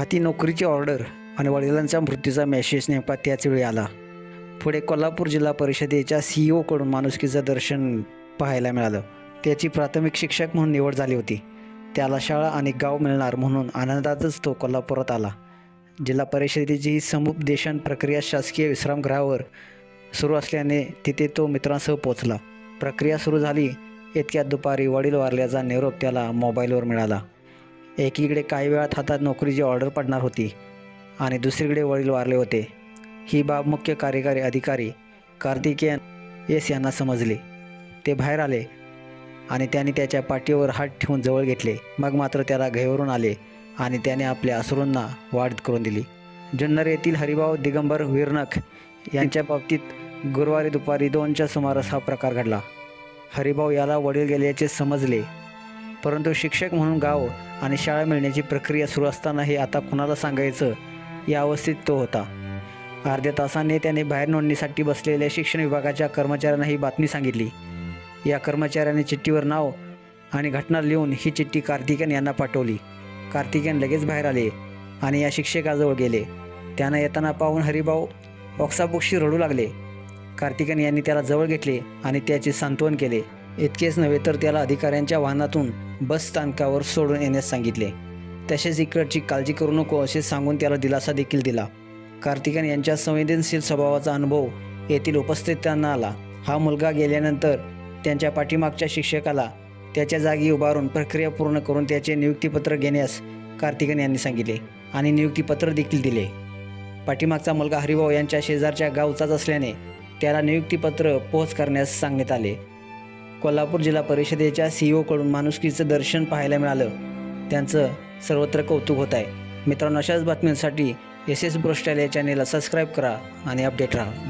हाती नोकरीची ऑर्डर आणि वडिलांच्या मृत्यूचा मेसेज नेमका त्याच वेळी आला. पुढे कोल्हापूर जिल्हा परिषदेच्या सी ई ओकडून माणुसकीचं दर्शन पाहायला मिळालं. त्याची प्राथमिक शिक्षक म्हणून निवड झाली होती. त्याला शाळा आणि गाव मिळणार म्हणून आनंदातच तो कोल्हापुरात आला. जिल्हा परिषदेची ही समुपदेशन प्रक्रिया शासकीय विश्रामगृहावर सुरू असल्याने तिथे तो मित्रांसह पोचला प्रक्रिया सुरू झाली इतक्यात दुपारी वडील वारल्याचा निरोप त्याला मोबाईलवर मिळाला. एकीकडे काही वेळात हातात नोकरीची ऑर्डर पडणार होती आणि दुसरीकडे वडील वारले होते. ही बाब मुख्य कार्यकारी अधिकारी कार्तिकेयन एस यांना समजले. ते बाहेर आले आणि त्यांनी त्याच्या पाठीवर हात ठेवून जवळ घेतले. मग मात्र त्याला घेवरून आले आणि त्याने आपल्या अश्रूंना वाढ करून दिली. जुन्नर येथील हरिभाऊ दिगंबर विरनक यांच्या बाबतीत गुरुवारी दुपारी दोनच्या सुमारास हा प्रकार घडला. हरिभाऊ याला वडील गेल्याचे समजले परंतु शिक्षक म्हणून गाव आणि शाळा मिळण्याची प्रक्रिया सुरू असतानाही आता कुणाला सांगायचं? या अवस्थेत तो होता. अर्ध्या तासाने त्याने बाहेर नोंदणीसाठी बसलेल्या शिक्षण विभागाच्या कर्मचाऱ्यांना ही बातमी सांगितली. या कर्मचाऱ्याने चिठ्ठीवर नाव आणि घटना लिहून ही चिठ्ठी कार्तिकेन यांना पाठवली. कार्तिकेन लगेच बाहेर आले आणि या शिक्षकाजवळ गेले. त्यांना येताना पाहून हरिभाऊ ओक्साबोक्षी रडू लागले. कार्तिकेन यांनी त्याला जवळ घेतले आणि त्याचे सांत्वन केले. इतकेच नव्हे तर त्याला अधिकाऱ्यांच्या वाहनातून बस स्थानकावर सोडून येण्यास सांगितले. तसेच इकडची काळजी करू नको असे सांगून त्याला दिलासा देखील दिला. कार्तिकन यांच्या संवेदनशील स्वभावाचा अनुभव येथील उपस्थितांना आला. हा मुलगा गेल्यानंतर त्यांच्या पाठीमागच्या शिक्षकाला त्याच्या जागी उभारून प्रक्रिया पूर्ण करून त्याचे नियुक्तीपत्र घेण्यास कार्तिकन यांनी सांगितले आणि नियुक्तीपत्र देखील दिले. पाठीमागचा मुलगा हरिभाऊ यांच्या शेजारच्या गावचाच असल्याने त्याला नियुक्तीपत्र पोहोच करण्यास सांगण्यात आले. कोल्हापूर जिल्हा परिषदेच्या सी कडून माणुसकीचं दर्शन पाहायला मिळालं. त्यांचं सर्वत्र कौतुक होत आहे. मित्रांनो अशाच बातम्यांसाठी एस एस ब्रोस्टाईल या चॅनेलला सबस्क्राईब करा आणि अपडेट राहा.